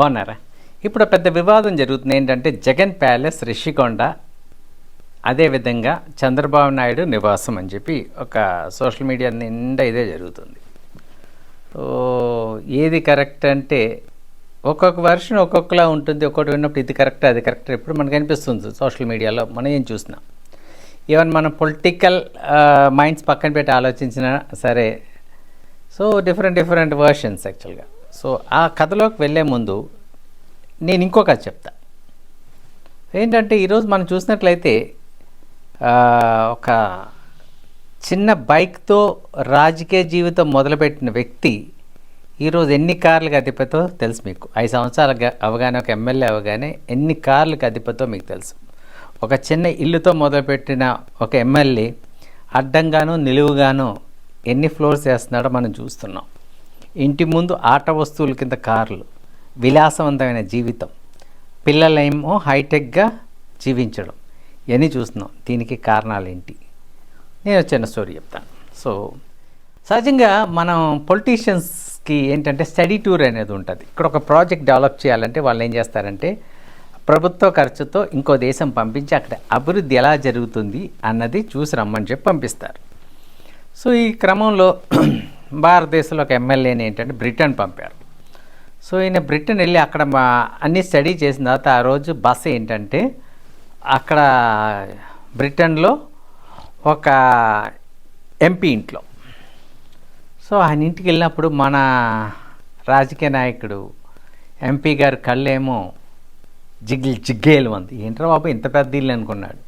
బాగున్నారా? ఇప్పుడు పెద్ద వివాదం జరుగుతుంది. ఏంటంటే జగన్ ప్యాలెస్ రిషికొండ అదేవిధంగా చంద్రబాబు నాయుడు నివాసం అని చెప్పి ఒక సోషల్ మీడియా నిండా ఇదే జరుగుతుంది. సో ఏది కరెక్ట్ అంటే ఒక్కొక్క వర్షన్ ఒక్కొక్కలా ఉంటుంది. ఒక్కొక్కటి విన్నప్పుడు ఇది కరెక్ట్ అది కరెక్ట్ ఇప్పుడు మనకు అనిపిస్తుంది సోషల్ మీడియాలో. మనం ఏం చూసినాం? ఈవెన్ మనం పొలిటికల్ మైండ్స్ పక్కన పెట్టి ఆలోచించినా సరే సో డిఫరెంట్ డిఫరెంట్ వర్షన్స్ యాక్చువల్గా. సో ఆ కథలోకి వెళ్ళే ముందు నేను ఇంకో కథ చెప్తా. ఏంటంటే ఈరోజు మనం చూసినట్లయితే ఒక చిన్న బైక్తో రాజకీయ జీవితం మొదలుపెట్టిన వ్యక్తి ఈరోజు ఎన్ని కార్లకు అధిపతో తెలుసు మీకు. ఐదు సంవత్సరాలు అవగానే ఒక ఎమ్మెల్యే అవగానే ఎన్ని కార్లకు అధిపతో మీకు తెలుసు. ఒక చిన్న ఇల్లుతో మొదలుపెట్టిన ఒక ఎమ్మెల్యే అడ్డంగాను నిలువుగాను ఎన్ని ఫ్లోర్స్ వేస్తున్నాడో మనం చూస్తున్నాం. ఇంటి ముందు ఆట వస్తువుల కింద కార్లు. విలాసవంతమైన జీవితం. పిల్లలేమో హైటెక్గా జీవించడం. ఇవన్నీ చూస్తున్నాం. దీనికి కారణాలు ఏంటి నేను చిన్న స్టోరీ చెప్తాను. సో సహజంగా మనం పొలిటీషియన్స్కి ఏంటంటే స్టడీ టూర్ అనేది ఉంటుంది. ఇక్కడ ఒక ప్రాజెక్ట్ డెవలప్ చేయాలంటే వాళ్ళు ఏం చేస్తారంటే ప్రభుత్వ ఖర్చుతో ఇంకో దేశం పంపించి అక్కడ అభివృద్ధి ఎలా జరుగుతుంది అన్నది చూసి రమ్మని చెప్పి పంపిస్తారు. సో ఈ క్రమంలో భారతదేశంలో ఒక ఎమ్మెల్యేని ఏంటంటే బ్రిటన్ పంపారు. సో ఈయన బ్రిటన్ వెళ్ళి అక్కడ మా అన్ని స్టడీ చేసిన తర్వాత ఆ రోజు బస్ ఏంటంటే అక్కడ బ్రిటన్లో ఒక ఎంపీ ఇంట్లో. సో ఆయన ఇంటికి వెళ్ళినప్పుడు మన రాజకీయ నాయకుడు ఎంపీ గారు కళ్ళేమో జిగ్గి జిగ్గేలు ఉంది ఏంట్రా బాబు ఇంత పెద్ద ఇల్లు అనుకున్నాడు?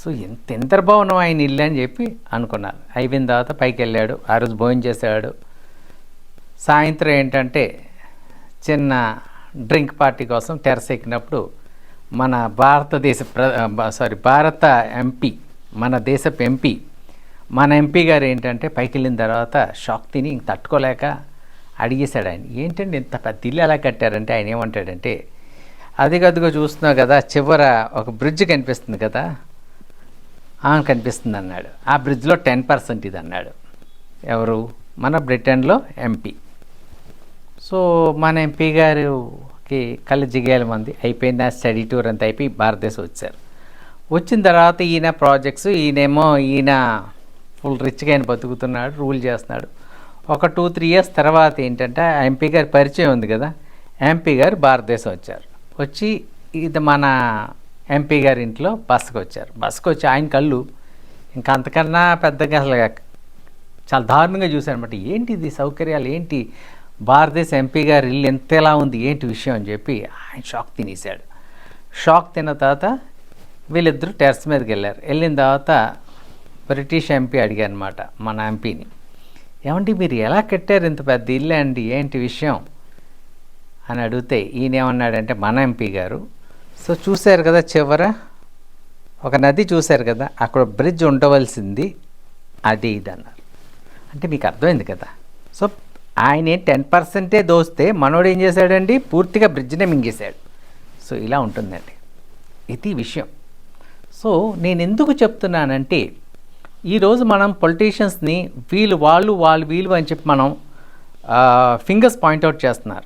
సో ఎంత ఎంత భవనం ఆయన ఇల్లు అని చెప్పి అనుకున్నారు అయిపోయిన తర్వాత పైకి వెళ్ళాడు. ఆ రోజు భోజనం చేశాడు సాయంత్రం ఏంటంటే చిన్న డ్రింక్ పార్టీ కోసం టెరస్ ఎక్కినప్పుడు మన భారతదేశ ప్ర సారీ భారత ఎంపీ మన దేశపు ఎంపీ మన ఎంపీ గారు ఏంటంటే పైకి వెళ్ళిన తర్వాత షాక్ తిని ఇంక తట్టుకోలేక అడిగేశాడు ఆయన ఏంటంటే ఇంత పెద్ద ఇల్లు ఎలా కట్టారంటే? ఆయన ఏమంటాడంటే అదిగదిగో చూస్తున్నావు కదా చివర ఒక బ్రిడ్జ్ కనిపిస్తుంది కదా కనిపిస్తుంది అన్నాడు. ఆ బ్రిడ్జ్లో టెన్ పర్సెంట్ ఇది అన్నాడు. ఎవరు? మన బ్రిటన్లో ఎంపీ సో మన ఎంపీ గారికి కళ్ళు జిగేల మంది. అయిపోయింది ఆ స్టడీ టూర్ అంతా అయిపోయి భారతదేశం వచ్చారు. వచ్చిన తర్వాత ఈయన ప్రాజెక్ట్స్ ఈయనేమో ఈయన ఫుల్ రిచ్గా ఆయన బతుకుతున్నాడు రూల్ చేస్తున్నాడు. ఒక టూ త్రీ ఇయర్స్ తర్వాత ఏంటంటే ఆ ఎంపీ గారి పరిచయం ఉంది కదా. ఎంపీ గారు భారతదేశం వచ్చారు. వచ్చి ఇది మన ఎంపీ గారి ఇంట్లో బస్సుకు వచ్చారు. బస్సుకు వచ్చి ఆయన కళ్ళు ఇంకా అంతకన్నా పెద్దగా అసలు చాలా దారుణంగా చూశాను అనమాట ఏంటి ఇది? సౌకర్యాలు ఏంటి? భారతదేశ ఎంపీ గారి ఇల్లు ఎంతలా ఉంది? ఏంటి విషయం అని చెప్పి ఆయన షాక్ తినేశాడు. షాక్ తిన్న తర్వాత వీళ్ళిద్దరూ టెర్రస్ మీదకి వెళ్ళారు. వెళ్ళిన తర్వాత బ్రిటిష్ ఎంపీ అడిగారు అనమాట మన ఎంపీని ఏమండి మీరు ఎలా కట్టారు ఇంత పెద్ద ఇల్లు అండి? ఏంటి విషయం? అని అడిగితే ఈయన ఏమన్నాడంటే మన ఎంపీ గారు సో చూశారు కదా చివర? ఒక నది చూశారు కదా? అక్కడ బ్రిడ్జ్ ఉండవలసింది అది ఇది అన్నారు. అంటే మీకు అర్థమైంది కదా? సో ఆయన టెన్ పర్సెంటే దోస్తే మనోడు ఏం చేశాడండి? పూర్తిగా బ్రిడ్జ్నే మింగేశాడు. సో ఇలా ఉంటుందండి. ఇది విషయం. సో నేను ఎందుకు చెప్తున్నానంటే ఈరోజు మనం పొలిటీషియన్స్ని వీళ్ళు వాళ్ళు వాళ్ళు వీళ్ళు అని చెప్పి మనం ఫింగర్స్ పాయింట్అవుట్ చేస్తున్నారు.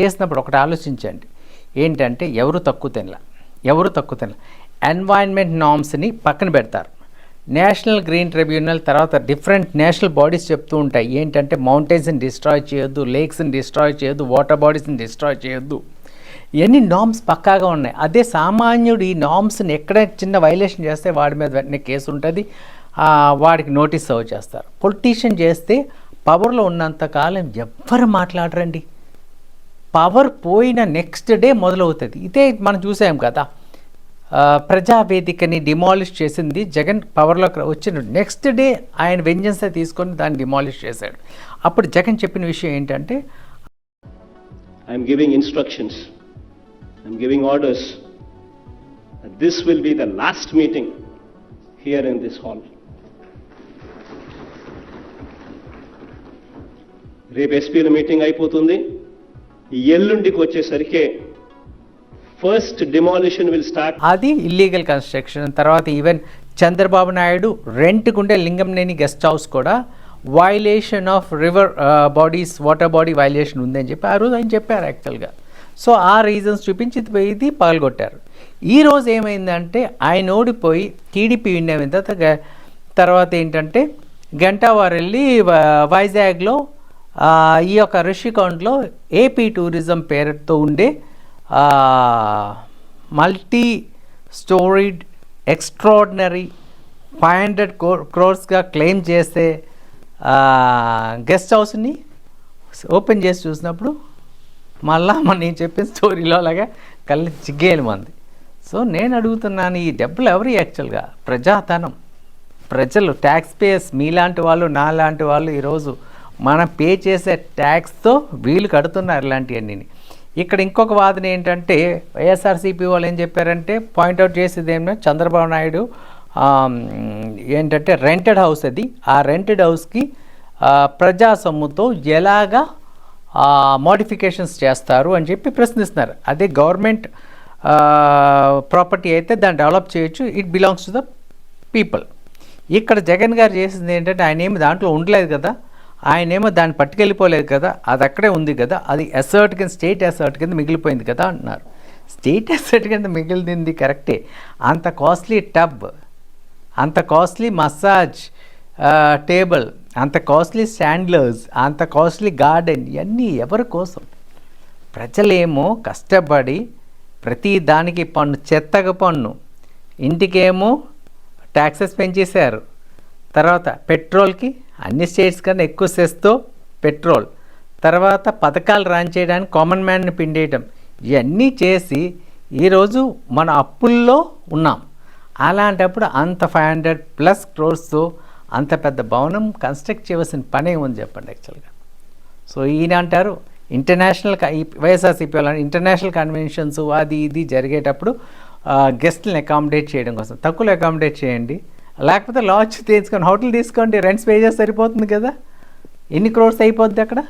చేసినప్పుడు ఒకటి ఆలోచించండి. ఏంటంటే ఎవరు తక్కువ తినలా ఎవరు తక్కువ తినలా. ఎన్వైర్న్మెంట్ నామ్స్ని పక్కన పెడతారు. నేషనల్ గ్రీన్ ట్రిబ్యునల్ తర్వాత డిఫరెంట్ నేషనల్ బాడీస్ చెప్తూ ఉంటాయి. ఏంటంటే మౌంటైన్స్ని డిస్ట్రాయ్ చేయొద్దు లేక్స్ని డిస్ట్రాయ్ చేయొద్దు వాటర్ బాడీస్ని డిస్ట్రాయ్ చేయొద్దు. ఇవన్నీ నామ్స్ పక్కాగా ఉన్నాయి. అదే సామాన్యుడు ఈ నామ్స్ని ఎక్కడ చిన్న వైలేషన్ చేస్తే వాడి మీద వెంటనే కేసు ఉంటుంది. వాడికి నోటీస్ సర్వ్ చేస్తారు. పొలిటీషియన్ చేస్తే పవర్లో ఉన్నంత కాలం ఎవ్వరు మాట్లాడరండి. పవర్ పోయిన నెక్స్ట్ డే మొదలవుతుంది. ఇదే మనం చూసాం కదా. ప్రజావేదికని డిమాలిష్ చేసింది జగన్ పవర్లోకి వచ్చిన నెక్స్ట్ డే ఆయన వెంజన్స్ తీసుకొని దాన్ని డిమాలిష్ చేశాడు. అప్పుడు జగన్ చెప్పిన విషయం ఏంటంటే I'm giving instructions I'm giving orders this will be the last meeting here in this hall రేపు ఎస్పీల మీటింగ్ అయిపోతుంది. ఎల్లుండికి వచ్చేసరికి ఫస్ట్ డిమాలిషన్ విల్ స్టార్ట్. అది ఇల్లీగల్ కన్స్ట్రక్షన్ తర్వాత ఈవెన్ చంద్రబాబు నాయుడు రెంట్కుండే లింగంనేని గెస్ట్ హౌస్ కూడా violation of river bodies water body violation ఉందని చెప్పి ఆ రోజు ఆయన చెప్పారు యాక్చువల్గా సో ఆ రీజన్స్ చూపించి ఇది పోయి పగలగొట్టారు ఈరోజు ఏమైందంటే ఆయన ఓడిపోయి టీడీపీ విన్ అయిన తర్వాత తర్వాత ఏంటంటే గంటావారు వెళ్ళి వైజాగ్లో ఈ యొక్క రిషికొండలో ఏపీ టూరిజం పేరుతో ఉండే multi storied extraordinary five hundred క్రోర్స్గా claim చేసే గెస్ట్ హౌస్ని ఓపెన్ చేసి చూసినప్పుడు మళ్ళా మన నేను చెప్పిన స్టోరీలో అలాగా కళ్ళు చిగ్గేయాలి మంది. సో నేను అడుగుతున్నాను ఈ డబ్బులు ఎవరు యాక్చువల్గా? ప్రజాధనం. ప్రజలు ట్యాక్స్ పేయర్స్ మీలాంటి వాళ్ళు నాలాంటి వాళ్ళు ఈరోజు మనం పే చేసే ట్యాక్స్తో వీళ్ళు కడుతున్నారు ఇలాంటివన్నీ ఇక్కడ ఇంకొక వాదన ఏంటంటే వైఎస్ఆర్సీపీ వాళ్ళు ఏం చెప్పారంటే పాయింట్అవుట్ చేసేది ఏమో చంద్రబాబు నాయుడు ఏంటంటే రెంటెడ్ హౌస్ అది. ఆ రెంటెడ్ హౌస్కి ప్రజా సొమ్ముతో ఎలాగా మోడిఫికేషన్స్ చేస్తారు అని చెప్పి ప్రశ్నిస్తున్నారు. అదే గవర్నమెంట్ ప్రాపర్టీ అయితే దాన్ని డెవలప్ చేయొచ్చు. It belongs to the people. ఇక్కడ జగన్ గారు చేసింది ఏంటంటే ఆయన ఏమి దాంట్లో ఉండలేదు కదా. ఆయన ఏమో దాన్ని పట్టుకెళ్ళిపోలేదు కదా అది అక్కడే ఉంది కదా అది అసర్ట్ కింద స్టేట్ అసర్ట్ కింద మిగిలిపోయింది కదా అంటున్నారు. స్టేట్ అసర్ట్ కింద మిగిలింది కరెక్టే. అంత కాస్ట్లీ టబ్ అంత కాస్ట్లీ మసాజ్ టేబుల్ అంత కాస్ట్లీ శాండ్లర్స్ అంత కాస్ట్లీ గార్డెన్ ఇవన్నీ ఎవరి కోసం? ప్రజలేమో కష్టపడి ప్రతి దానికి పన్ను చెత్తగా పన్ను. ఇంటికేమో ట్యాక్సెస్ పెంచేశారు. తర్వాత పెట్రోల్కి అన్ని స్టేట్స్ కన్నా ఎక్కువ సెస్తో పెట్రోల్. తర్వాత పథకాలు రాన్ చేయడానికి కామన్ మ్యాన్ని పిండేయటం. ఇవన్నీ చేసి ఈరోజు మన అప్పుల్లో ఉన్నాం. అలాంటప్పుడు అంత ఫైవ్ హండ్రెడ్ ప్లస్ క్రోర్స్తో అంత పెద్ద భవనం కన్స్ట్రక్ట్ చేయవలసిన పనే ఉంది చెప్పండి యాక్చువల్గా. సో ఈయన అంటారు ఇంటర్నేషనల్ ఈ వైఎస్ఆర్సీపీ ఇంటర్నేషనల్ కన్వెన్షన్స్ అది ఇది జరిగేటప్పుడు గెస్ట్ని అకామిడేట్ చేయడం కోసం. తక్కువలో అకామిడేట్ చేయండి. లేకపోతే లాడ్జ్ తీసుకొని హోటల్ తీసుకోండి రెంట్స్ పే చేస్తే సరిపోతుంది కదా? ఎన్ని క్రోర్స్ అయిపోద్ది అక్కడ?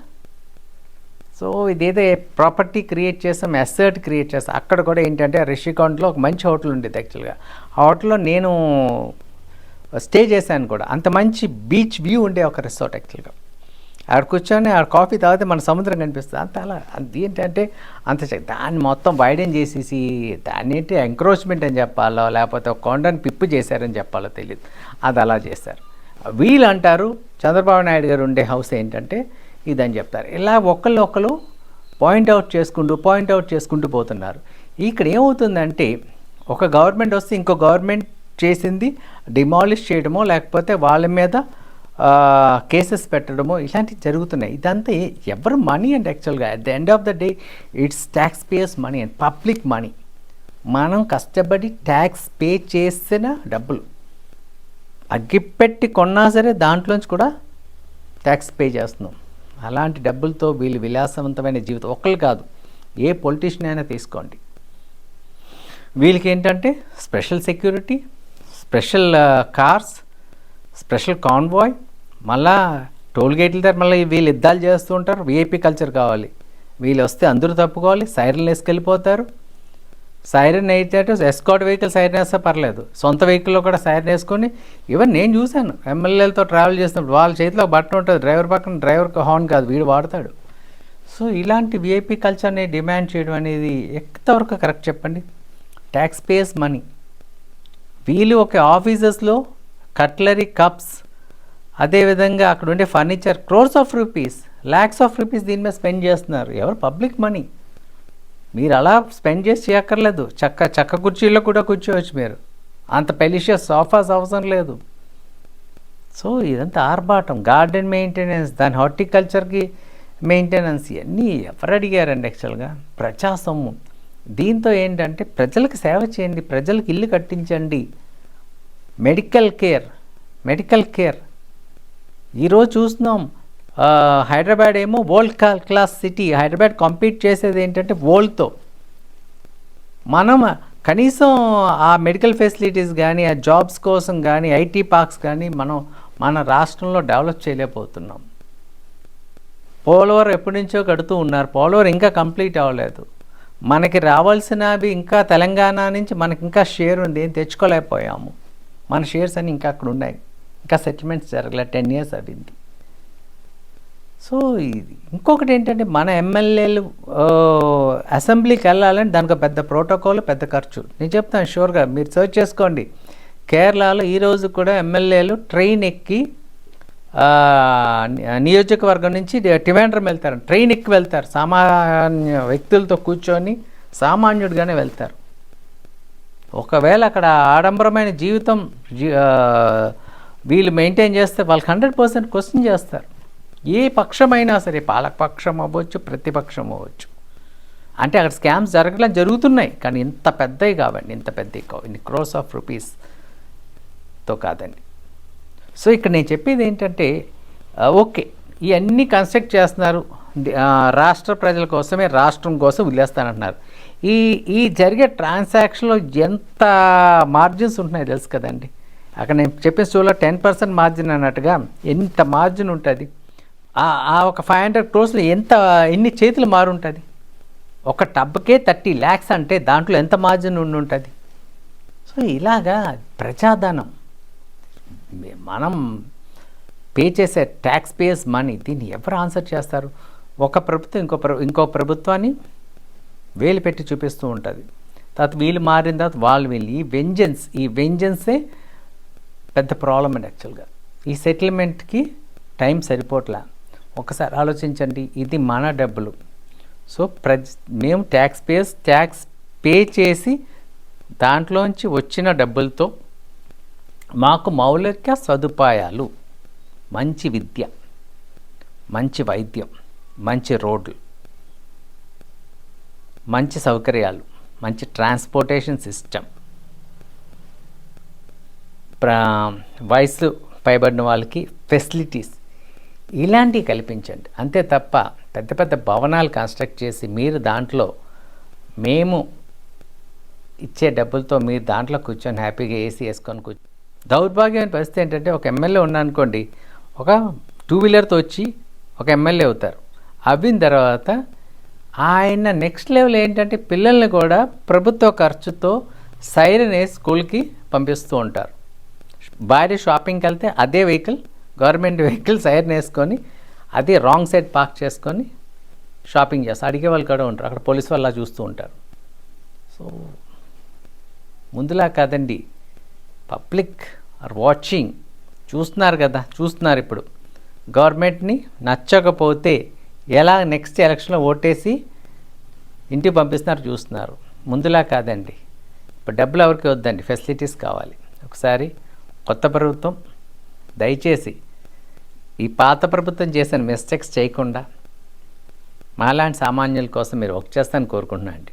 సో ఇదేదో ప్రాపర్టీ క్రియేట్ చేస్తాం అసర్ట్ క్రియేట్ చేస్తాం. అక్కడ కూడా ఏంటంటే రిషికాంట్లో ఒక మంచి హోటల్ ఉండేది యాక్చువల్గా ఆ హోటల్లో నేను స్టే చేశాను కూడా. అంత మంచి బీచ్ వ్యూ ఉండే ఒక రిసార్ట్ యాక్చువల్గా ఆడ కూర్చొని ఆడ కాఫీ తాగితే మన సముద్రం కనిపిస్తుంది. అంత అలా అది ఏంటంటే అంత దాన్ని మొత్తం వైడెన్ చేసేసి దాన్ని ఏంటి ఎంక్రోచ్మెంట్ అని చెప్పాలో లేకపోతే ఒక కొండని పిప్పు చేశారని చెప్పాలో తెలియదు అది అలా చేశారు వీళ్ళు అంటారు చంద్రబాబు నాయుడు గారు ఉండే హౌస్ ఏంటంటే ఇదని చెప్తారు. ఇలా ఒకళ్ళు ఒకళ్ళు పాయింట్అవుట్ చేసుకుంటూ పాయింట్అవుట్ చేసుకుంటూ పోతున్నారు. ఇక్కడ ఏమవుతుందంటే ఒక గవర్నమెంట్ వస్తే ఇంకో గవర్నమెంట్ చేసింది డిమాలిష్ చేయడమో లేకపోతే వాళ్ళ మీద కేసెస్ పెట్టడము ఇలాంటివి జరుగుతున్నాయి. ఇదంతా ఎవరు మనీ అండ్ యాక్చువల్గా? At the end of the day it's taxpayers money and public money మనం కష్టపడి ట్యాక్స్ పే చేసిన డబ్బులు. అగ్గిపెట్టి కొన్నా సరే దాంట్లోంచి కూడా ట్యాక్స్ పే చేస్తున్నాం. అలాంటి డబ్బులతో వీళ్ళు విలాసవంతమైన జీవితం ఒకళ్ళు కాదు. ఏ పొలిటీషియన్ అయినా తీసుకోండి. వీళ్ళకి ఏంటంటే special security special cars special convoy మళ్ళా టోల్ గేట్ల దగ్గర మళ్ళీ వీళ్ళు యుద్ధాలు చేస్తూ ఉంటారు. వీఐపీ కల్చర్ కావాలి. వీళ్ళు వస్తే అందరూ తప్పుకోవాలి. సైరన్లు వేసుకెళ్ళిపోతారు. సైరన్ అయితే ఎస్కాట్ వెహికల్ సైరన్ వేస్తే పర్లేదు. సొంత వెహికల్లో కూడా సైరన్ వేసుకొని ఈవెన్ నేను చూశాను. ఎమ్మెల్యేలతో ట్రావెల్ చేసినప్పుడు వాళ్ళ చేతిలో బట్టన్ ఉంటుంది. డ్రైవర్ పక్కన డ్రైవర్కి హార్న్ కాదు. వీడు వాడతాడు. సో ఇలాంటి వీఐపీ కల్చర్ని డిమాండ్ చేయడం అనేది ఎంతవరకు కరెక్ట్ చెప్పండి? ట్యాక్స్ పేయర్స్ మనీ వీళ్ళు ఒక ఆఫీసెస్లో కట్లరీ కప్స్ అదేవిధంగా అక్కడ ఉండే furniture crores of rupees lakhs of rupees దీని మీద స్పెండ్ చేస్తున్నారు. ఎవరు? Public money. మీరు అలా స్పెండ్ చేసి చేయక్కర్లేదు. చక్క చక్క కుర్చీలో కూడా కూర్చోవచ్చు మీరు. అంత పెలిషియస్ సోఫాస్ అవసరం లేదు. సో ఇదంతా ఆర్భాటం. గార్డెన్ మెయింటెనెన్స్ దాని హార్టికల్చర్కి మెయింటెనెన్స్ ఇవన్నీ ఎవరు అడిగారండి యాక్చువల్గా? ప్రజాసొమ్ము. దీంతో ఏంటంటే ప్రజలకు సేవ చేయండి ప్రజలకు ఇల్లు కట్టించండి. Medical care medical care. ఈరోజు చూస్తున్నాం హైదరాబాద్ ఏమో world class city Hyderabad compete చేసేది ఏంటంటే వరల్డ్తో మనం కనీసం ఆ మెడికల్ ఫెసిలిటీస్ కానీ ఆ జాబ్స్ కోసం కానీ ఐటీ పార్క్స్ కానీ మనం మన రాష్ట్రంలో డెవలప్ చేయలేకపోతున్నాం. పోలవరం ఎప్పటి నుంచో కడుతూ ఉన్నారు. పోలవరం ఇంకా కంప్లీట్ అవ్వలేదు. మనకి రావాల్సినవి ఇంకా తెలంగాణ నుంచి మనకి ఇంకా షేర్ ఉంది. ఏం తెచ్చుకోలేకపోయాము. మన షేర్స్ అన్నీ ఇంకా అక్కడ ఉన్నాయి. ఇంకా సెటిల్మెంట్స్ జరగలే టెన్ ఇయర్స్ అయింది సో ఇది ఇంకొకటి ఏంటంటే మన ఎమ్మెల్యేలు అసెంబ్లీకి వెళ్ళాలంటే దానికి పెద్ద ప్రోటోకాల్ పెద్ద ఖర్చు. నేను చెప్తాను షూర్గా మీరు సర్చ్ చేసుకోండి. కేరళలో ఈరోజు కూడా ఎమ్మెల్యేలు ట్రైన్ ఎక్కి నియోజకవర్గం నుంచి టివాండ్రం వెళ్తారు. ట్రైన్ ఎక్కి వెళ్తారు. సామాన్య వ్యక్తులతో కూర్చొని సామాన్యుడిగానే వెళ్తారు. ఒకవేళ అక్కడ ఆడంబరమైన జీవితం జీ- వీళ్ళు మెయింటైన్ చేస్తే వాళ్ళకి హండ్రెడ్ పర్సెంట్ క్వశ్చన్ చేస్తారు. ఏ పక్షమైనా సరే పాలకపక్షం అవ్వచ్చు ప్రతిపక్షం అవ్వచ్చు. అంటే అక్కడ స్కామ్స్ జరగడం జరుగుతున్నాయి కానీ ఇంత పెద్దవి కావండి ఇంత పెద్దవి కావు ఇన్ని క్రోస్ ఆఫ్ రూపీస్తో కాదండి. సో ఇక్కడ నేను చెప్పేది ఏంటంటే ఓకే ఇవన్నీ కన్స్ట్రక్ట్ చేస్తున్నారు రాష్ట్ర ప్రజల కోసమే రాష్ట్రం కోసం వదిలేస్తానంటున్నారు. ఈ ఈ జరిగే ట్రాన్సాక్షన్లో ఎంత మార్జిన్స్ ఉంటున్నాయి తెలుసు కదండి? అక్కడ నేను చెప్పిన స్టోర్లో టెన్ పర్సెంట్ మార్జిన్ అన్నట్టుగా ఎంత మార్జిన్ ఉంటుంది? ఆ- ఒక ఫైవ్ హండ్రెడ్ క్రోర్స్లో ఎంత ఎన్ని చేతులు మారుంటుంది? ఒక టబ్కే థర్టీ ల్యాక్స్ అంటే దాంట్లో ఎంత మార్జిన్ ఉండి ఉంటుంది? సో ఇలాగా ప్రజాధనం. మనం పే చేసే ట్యాక్స్ పేయర్స్ మనీ దీన్ని ఎవరు ఆన్సర్ చేస్తారు? ఒక ప్రభుత్వం ఇంకో ప్ర ఇంకో ప్రభుత్వాన్ని వేలు పెట్టి చూపిస్తూ ఉంటుంది. తర్వాత వీళ్ళు మారిన తర్వాత వాళ్ళు వీళ్ళు ఈ వెంజన్స్ ఈ వెంజన్సే పెద్ద ప్రాబ్లం అండి యాక్చువల్గా ఈ సెటిల్మెంట్కి టైం సరిపోట్లా ఒకసారి ఆలోచించండి ఇది మన డబ్బులు. సో ప్రజ మేము ట్యాక్స్ పేస్ ట్యాక్స్ పే చేసి దాంట్లోంచి వచ్చిన డబ్బులతో మాకు మౌలిక సదుపాయాలు మంచి విద్య మంచి వైద్యం మంచి రోడ్లు మంచి సౌకర్యాలు మంచి ట్రాన్స్పోర్టేషన్ సిస్టమ్ ప్రా వయసు పైబడిన వాళ్ళకి ఫెసిలిటీస్ ఇలాంటివి కల్పించండి. అంతే తప్ప పెద్ద పెద్ద భవనాలు కన్స్ట్రక్ట్ చేసి మీరు దాంట్లో మేము ఇచ్చే డబ్బులతో మీరు దాంట్లో కూర్చొని హ్యాపీగా ఏసీ వేసుకొని కూర్చో దౌర్భాగ్యమైన పరిస్థితి ఏంటంటే ఒక ఎమ్మెల్యే ఉన్నానుకోండి ఒక టూ వీలర్తో వచ్చి ఒక ఎమ్మెల్యే అవుతారు. అవిన తర్వాత ఆయన నెక్స్ట్ లెవెల్ ఏంటంటే పిల్లల్ని కూడా ప్రభుత్వ ఖర్చుతో సైరన్ వేసి స్కూల్కి పంపిస్తూ ఉంటారు. భార్య షాపింగ్కి వెళ్తే అదే వెహికల్ గవర్నమెంట్ వెహికల్ సైరన్ వేసుకొని అదే రాంగ్ సైడ్ పార్క్ చేసుకొని షాపింగ్ చేస్తారు అడిగే వాళ్ళు కూడా ఉంటారు. అక్కడ పోలీస్ వాళ్ళు అలా చూస్తూ ఉంటారు. సో ముందులా కాదండి. Public are watching. చూస్తున్నారు కదా చూస్తున్నారు ఇప్పుడు. గవర్నమెంట్ని నచ్చకపోతే ఎలా నెక్స్ట్ ఎలక్షన్లో ఓటేసి ఇంటికి పంపిస్తున్నారు చూస్తున్నారు. ముందులా కాదండి. ఇప్పుడు డబ్బులు ఎవరికి వద్దండి? ఫెసిలిటీస్ కావాలి. ఒకసారి కొత్త ప్రభుత్వం దయచేసి ఈ పాత ప్రభుత్వం చేసిన మిస్టేక్స్ చేయకుండా మాలాంటి సామాన్యుల కోసం మీరు వర్క్ చేస్తాను కోరుకుంటున్నాను అండి.